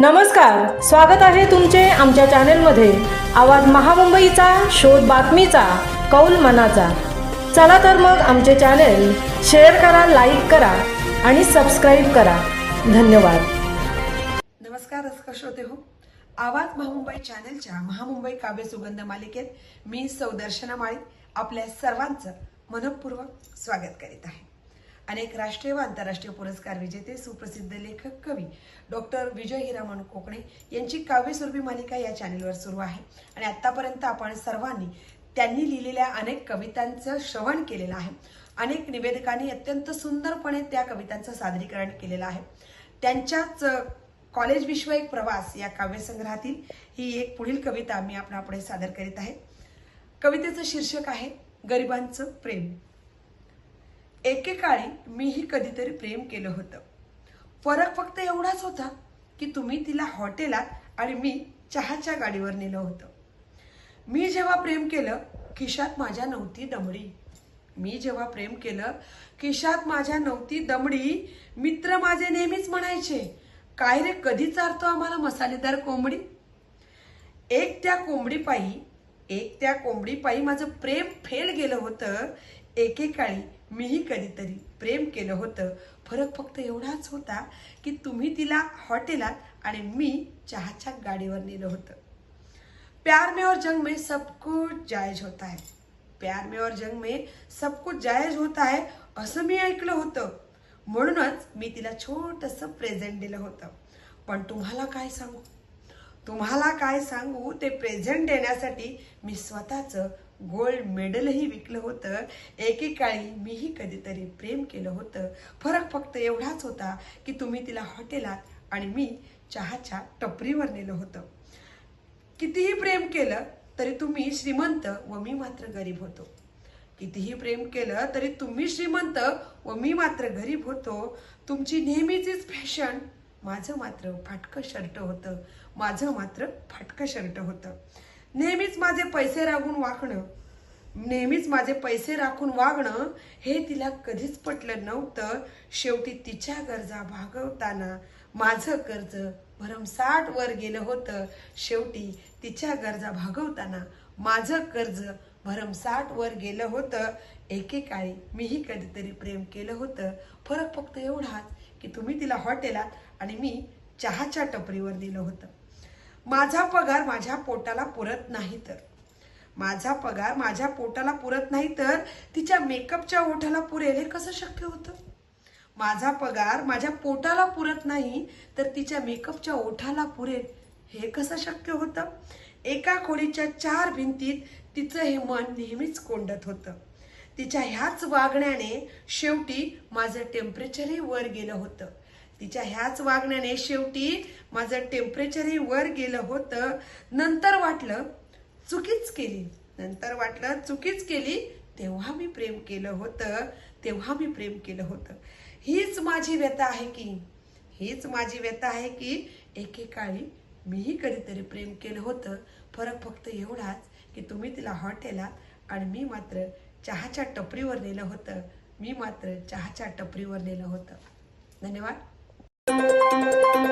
नमस्कार स्वागत आहे तुमचे आमच्या चॅनेलमध्ये. आवाज महामुंबईचा शोध बातमीचा कौल मनाचा. चला तर मग आमचे चॅनेल शेअर करा लाईक करा आणि सबस्क्राईब करा. धन्यवाद. नमस्कार रसिक श्रोते हो. आवाज महामुंबई चॅनलच्या महामुंबई काव्य सुगंध मालिकेत मी सौदर्शना माळी आपल्या सर्वांचं मनपूर्वक स्वागत करीत आहे. अनेक राष्ट्रीय व आंतरराष्ट्रीय पुरस्कार विजेते सुप्रसिद्ध लेखक कवी डॉक्टर विजय हिरामन कोकणे यांची काव्यस्वरूपी मालिका या चॅनेलवर सुरू आहे. आणि आत्तापर्यंत आपण सर्वांनी त्यांनी लिहिलेल्या अनेक कवितांचं श्रवण केलेलं आहे. अनेक निवेदकांनी अत्यंत सुंदरपणे त्या कवितांचं सादरीकरण केलेलं आहे. त्यांच्याच कॉलेज विश्व एक प्रवास या काव्यसंग्रहातील ही एक पुढील कविता मी आपणापुढे सादर करीत आहे. कवितेचं शीर्षक आहे गरिबांचं प्रेम. एकेकाळी मीही कधीतरी प्रेम केलं होतं. फरक फक्त एवढाच होता की तुम्ही तिला हॉटेलात आणि मी चहाच्या गाडीवर नेलं होतं. मी जेव्हा प्रेम केलं खिशात माझ्या नव्हती दमडी. मी जेव्हा प्रेम केलं खिशात माझ्या नव्हती दमडी. मित्र माझे नेहमीच म्हणायचे काय रे कधी चारतो आम्हाला मसालेदार कोंबडी? एक त्या कोंबडीपायी एक त्या कोंबडीपायी माझं प्रेम फेल गेलं होतं. एकेकाळी मीही कधीतरी प्रेम केलं होतं. फरक फक्त एवढाच होता की तुम्ही तिला हॉटेलात आणि मी चहाच्या गाडीवर नेलं होतं. प्यार में और जंग में सब कुछ जायज होता है. प्यार में और जंग में सब कुछ जायज होता है असं मी ऐकलं होतं. म्हणूनच मी तिला छोटस प्रेझेंट दिलं होतं. पण तुम्हाला काय सांगू? तुम्हाला काय सांगू? ते प्रेझेंट देण्यासाठी मी स्वतःचं गोल्ड मेडलही विकलं होतं. एकेकाळी मीही कधीतरी प्रेम केलं होतं. फरक फक्त एवढाच होता की तुम्ही तिला हॉटेलात आणि मी चहाच्या टपरीवर नेलं होतं. कितीही प्रेम केलं तरी तुम्ही श्रीमंत व मी मात्र गरीब होतो. कितीही प्रेम केलं तरी तुम्ही श्रीमंत व मी मात्र गरीब होतो. तुमची नेहमीचीच फॅशन माझं मात्र फाटकं शर्ट होतं. माझं मात्र फाटकं शर्ट होतं. नेहमीच माझे पैसे राखून वागणं. नेहमीच माझे पैसे राखून वागणं हे तिला कधीच पटलं नव्हतं. शेवटी तिच्या गरजा भागवताना माझं कर्ज भरमसाठ वर गेलं होतं. शेवटी तिच्या गरजा भागवताना माझं कर्ज भरमसाठ वर गेलं होतं. एकेकाळी मीही कधीतरी प्रेम केलं होतं. फरक फक्त एवढाच की तुम्ही तिला हॉटेलात आणि मी चहाच्या टपरीवर दिलं होतं. माझा पगार माझ्या पोटाला पुरत नाही तर. माझा पगार माझ्या पोटाला पुरत नाही तर तिच्या मेकअपच्या ओठाला पुरेल हे कसं शक्य होतं? माझा पगार माझ्या पोटाला पुरत नाही तर तिच्या मेकअपच्या ओठाला पुरेल हे कसं शक्य होतं? एका खोलीच्या चार भिंतीत तिचं हे मन नेहमीच कोंडत होतं. तिच्या ह्याच वागण्याने शेवटी माझं टेम्परेचरही वर गेलं होतं. तिच्या ह्याच वागण्याने शेवटी माझं टेम्परेचरही वर गेलं होतं. नंतर वाटलं चुकीच केली. नंतर वाटलं चुकीच केली. तेव्हा मी प्रेम केलं होतं. तेव्हा मी प्रेम केलं होतं. हीच माझी व्यथा आहे की हीच माझी व्यथा आहे की एकेकाळी मीही कधीतरी प्रेम केलं होतं. फरक फक्त एवढाच की तुम्ही तिला हॉटेलात आणि मी मात्र चहाच्या टपरीवर नेलं होतं. मी मात्र चहाच्या टपरीवर नेलं होतं. धन्यवाद. Thank you.